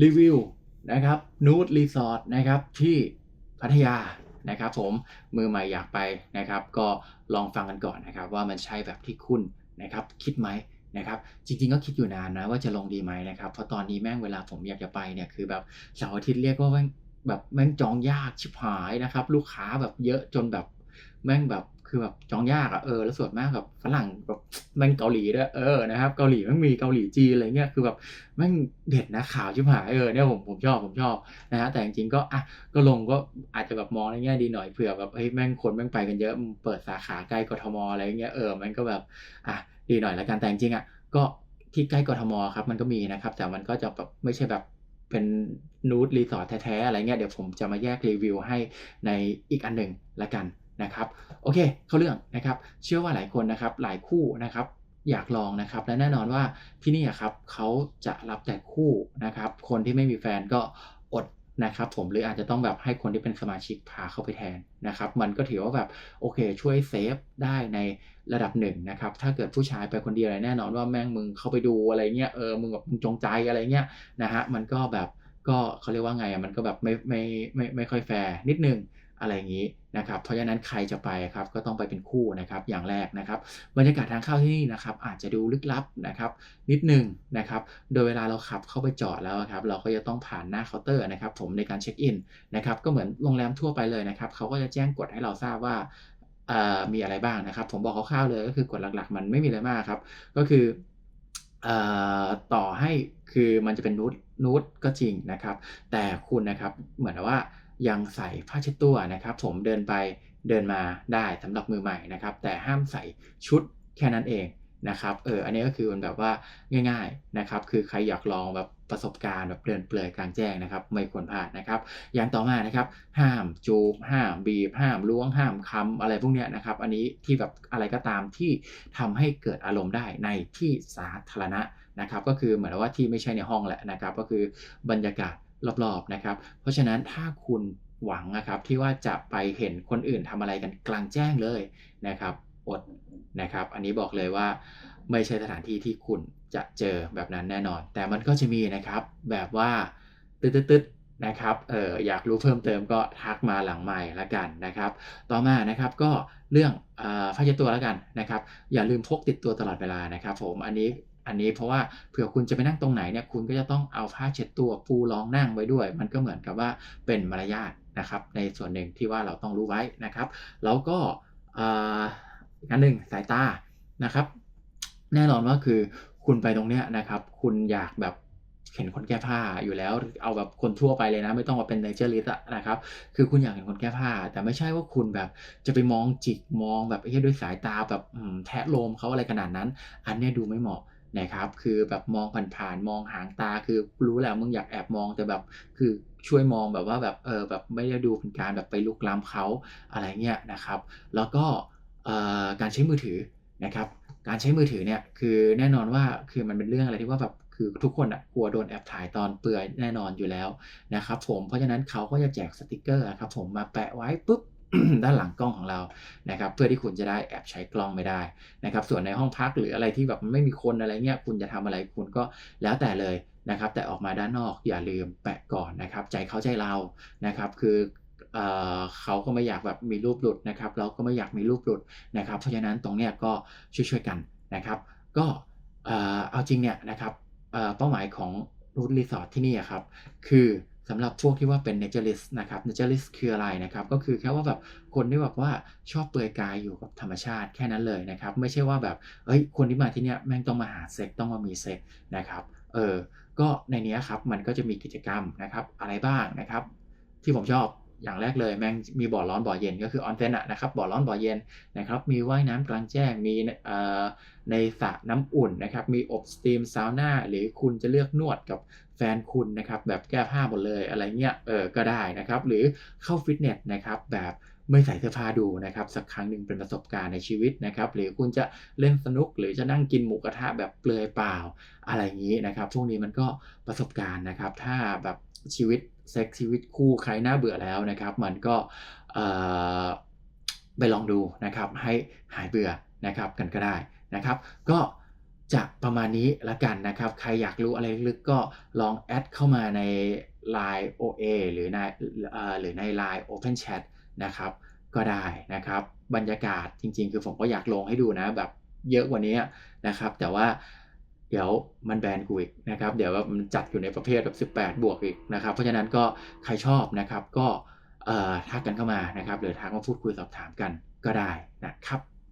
รีวิวนะครับนูดรีสอร์ทนะครับที่พัทยานะครับผมมือใหม่อยากไปนะครับ ก็ลองฟังกันก่อนนะครับ ว่ามันใช่แบบที่คุณนะครับคิดไหมนะครับจริงๆก็คิดอยู่นานนะว่าจะลงดีไหมนะครับเพราะตอนนี้แม่งเวลาผมอยากจะไปเนี่ยคือแบบเสาร์อาทิตย์เรียกว่าแม่งแบบแม่งจองยากชิบหายนะครับ ลูกค้าแบบเยอะจนแบบแม่งแบบ คือแบบจองยากอะเออแล้วส่วนมากแบบฝรั่งแบบแม่งเกาหลีด้วยเออนะครับเกาหลีแม่งมีเกาหลีจีนอะไรเงี้ยคือแบบแม่งเด็ดนะข่าวชิบหายเออเนี่ยผมผมชอบผมชอบนะฮะแต่จริงๆก็อะก็ลงก็อาจจะแบบมองในแง่ดีหน่อยเผื่อแบบเฮ้ยแม่งคนแม่งไปกันเยอะเปิดสาขาใกล้กทมอะไรเงี้ยเออมันก็แบบอะดีหน่อยละกันแต่จริงๆอะก็ที่ใกล้กทมครับมันก็มีนะครับแต่มันก็จะแบบไม่ใช่แบบเป็นนูดรีสอร์ทแท้ๆอะไรเงี้ยเดี๋ยวผมจะมาแยกรีวิวให้ในอีกอันหนึ่งละกัน นะครับโอเค เข้าเรื่องนะครับ เชื่อว่าหลายคนนะครับหลายคู่นะครับอยากลองนะครับและแน่นอนว่าที่นี่อะครับเขาจะรับแต่คู่นะครับ คนที่ไม่มีแฟนก็อดนะครับผมหรืออาจจะต้องแบบให้คนที่เป็นสมาชิกพาเข้าไปแทนนะครับ มันก็ถือว่าแบบโอเค ช่วยเซฟได้ในระดับหนึ่งนะครับ ถ้าเกิดผู้ชายไปคนเดียวเลยแน่นอนว่าแม่งมึงเข้าไปดูอะไรเงี้ยเออมึงแบบมึงจงใจอะไรเงี้ยนะฮะมันก็แบบก็เขาเรียกว่าไงอะมันก็แบบไม่ไม่ไม่ไม่ค่อยแฟร์นิดนึงอะไรอย่างนี้ นะครับเพราะฉะนั้นใครจะไปครับก็ต้องไปเป็นคู่นะครับอย่างแรกนะครับ บรรยากาศทางเข้าที่นี่นะครับอาจจะดูลึกลับนะครับนิดหนึ่งนะครับโดยเวลาเราขับเข้าไปจอดแล้วครับเราก็จะต้องผ่านหน้าเคาน์เตอร์นะครับผมในการเช็คอินนะครับก็เหมือนโรงแรมทั่วไปเลยนะครับเขาก็จะแจ้งกฎให้เราทราบว่ามีอะไรบ้างนะครับ ผมบอกคร่าวๆเลยก็คือกฎหลักๆ มันไม่มีอะไรมากครับ ก็คืออต่อให้คือมันจะเป็นนูดนูดก็จริงนะครับ แต่คุณนะครับเหมือนว่า ยังใส่ผ้าเช็ดตัวนะครับ ผมเดินไปเดินมาได้สำหรับมือใหม่นะครับ แต่ห้ามใส่ชุดแค่นั้นเองนะครับเอออันนี้ก็คือมันแบบว่าง่ายๆนะครับ คือใครอยากลองแบบประสบการณ์แบบเดินเปลือยกลางแจ้งนะครับ ไม่ควรพลาดนะครับ อย่างต่อมานะครับ ห้ามจูบห้ามบีบ ห้ามล้วงห้ามคำอะไรพวกเนี้ยนะครับ อันนี้ที่แบบอะไรก็ตามที่ทำให้เกิดอารมณ์ได้ในที่สาธารณะนะครับ ก็คือเหมือนว่าที่ไม่ใช่ในห้องแหละนะครับ ก็คือบรรยากาศ รอบๆนะครับ เพราะฉะนั้นถ้าคุณหวังนะครับที่ว่าจะไปเห็นคนอื่นทำอะไรกันกลางแจ้งเลยนะครับอดนะครับ อันนี้บอกเลยว่าไม่ใช่สถานที่ที่คุณจะเจอแบบนั้นแน่นอน แต่มันก็จะมีนะครับแบบว่าตึ๊ดๆนะครับเอออยากรู้เพิ่มเติมก็ทักมาหลังใหม่ละกันนะครับ ต่อมานะครับก็เรื่องอ่อผ้าเช็ดตัวล้วกันนะครับ อย่าลืมพกติดตัวตลอดเวลานะครับ ผมอันนี้ อันนี้เพราะว่าเผื่อคุณจะไปนั่งตรงไหนเนี่ยคุณก็จะต้องเอาผ้าเช็ดตัวปูรองนั่งไว้ด้วย มันก็เหมือนกับว่าเป็นมารยาทนะครับในส่วนหนึ่งที่ว่าเราต้องรู้ไว้นะครับ แล้วก็อันหนึ่งสายตานะครับ แน่นอนว่าคือคุณไปตรงเนี้ยนะครับ คุณอยากแบบเห็นคนแก้ผ้าอยู่แล้วเอาแบบคนทั่วไปเลยนะ ไม่ต้องมาเป็น naturalist อะนะครับ คือคุณอยากเห็นคนแก้ผ้า แต่ไม่ใช่ว่าคุณแบบจะไปมองจิกมองแบบเหี้ยด้วยสายตาแบบแทะโลมเขาอะไรขนาดนั้น อันเนี้ยดูไม่เหมาะ นะครับ คือแบบมองผ่านๆมองหางตา คือรู้แหละมึงอยากแอบมองแต่แบบคือช่วยมองแบบว่าแบบเออแบบไม่ได้ดูเป็นการแบบไปลุกล้ำเขาอะไรเงี้ยนะครับ แล้วก็การใช้มือถือนะครับ การใช้มือถือเนี่ยคือแน่นอนว่าคือมันเป็นเรื่องอะไรที่ว่าแบบคือทุกคนอะกลัวโดนแอบถ่ายตอนเปลือยแน่นอนอยู่แล้วนะครับผมเพราะฉะนั้นเขาก็จะแจกสติกเกอร์อะครับผมมาแปะไว้ปุ๊บ ด้านหลังกล้องของเรานะครับเพื่อที่คุณจะได้แอบใช้กล้องไม่ได้นะครับส่วนในห้องพักหรืออะไรที่แบบไม่มีคนอะไรเงี้ยคุณจะทำอะไรคุณก็แล้วแต่เลยนะครับแต่ออกมาด้านนอกอย่าลืมแปะก่อนนะครับใจเขาใจเรานะครับคือเขาก็ไม่อยากแบบมีรูปหลุดนะครับเราก็ไม่อยากมีรูปหลุดนะครับเพราะฉะนั้นตรงเนี้ยก็ช่วยๆกันนะครับ ก็เอาจริงเนี่ยนะครับเป้าหมายของรูทรีสอร์ทที่นี่ครับคือ สำหรับพวกที่ว่าเป็น naturalist นะครับ naturalist คืออะไรนะครับ ก็คือแค่ว่าแบบคนที่แบบว่าชอบเปลือยกายอยู่กับธรรมชาติแค่นั้นเลยนะครับ ไม่ใช่ว่าแบบเอ้ยคนที่มาที่เนี่ยแม่งต้องมาหาเซ็กต้องมามีเซ็กนะครับเออก็ในนี้ครับมันก็จะมีกิจกรรมนะครับอะไรบ้างนะครับ ที่ผมชอบ อย่างแรกเลยแม่งมีบ่อร้อนบ่อเย็นก็คือออนเซนอะนะครับบ่อร้อนบ่อเย็นนะครับมีว่ายน้ำกลางแจ้งมีในสระน้ำอุ่นนะครับมีอบสตีมซาวน่าหรือคุณจะเลือกนวดกับแฟนคุณนะครับแบบแก้ผ้าหมดเลยอะไรเงี้ยเออก็ได้นะครับหรือเข้าฟิตเนสนะครับแบบไม่ใส่เสื้อผ้าดูนะครับสักครั้งหนึ่งเป็นประสบการณ์ในชีวิตนะครับหรือคุณจะเล่นสนุกหรือจะนั่งกินหมูกระทะแบบเปลือยเปล่าอะไรอย่างนี้นะครับพวกนี้มันก็ประสบการณ์นะครับถ้าแบบชีวิต เซ็กชีวิตคู่ใครน่าเบื่อแล้วนะครับ มันก็ไปลองดูนะครับ ให้หายเบื่อนะครับกันก็ได้นะครับ ก็จะประมาณนี้ละกันนะครับ ใครอยากรู้อะไรลึกๆก็ลองแอดเข้ามาใน Line OA หรือในอหรือใน Line Open Chat นะครับก็ได้นะครับ บรรยากาศจริงๆ คือผมก็อยากลงให้ดูนะแบบเยอะกว่านี้นะครับ แต่ว่า เดี๋ยวมันแบนกูอีกนะครับ เดี๋ยวมันจัดอยู่ในประเภทแบบ 18 บวกอีกนะครับ เพราะฉะนั้นก็ใครชอบนะครับก็ทักกันเข้ามานะครับหรือทักมาพูดคุยสอบถามกันก็ได้นะครับ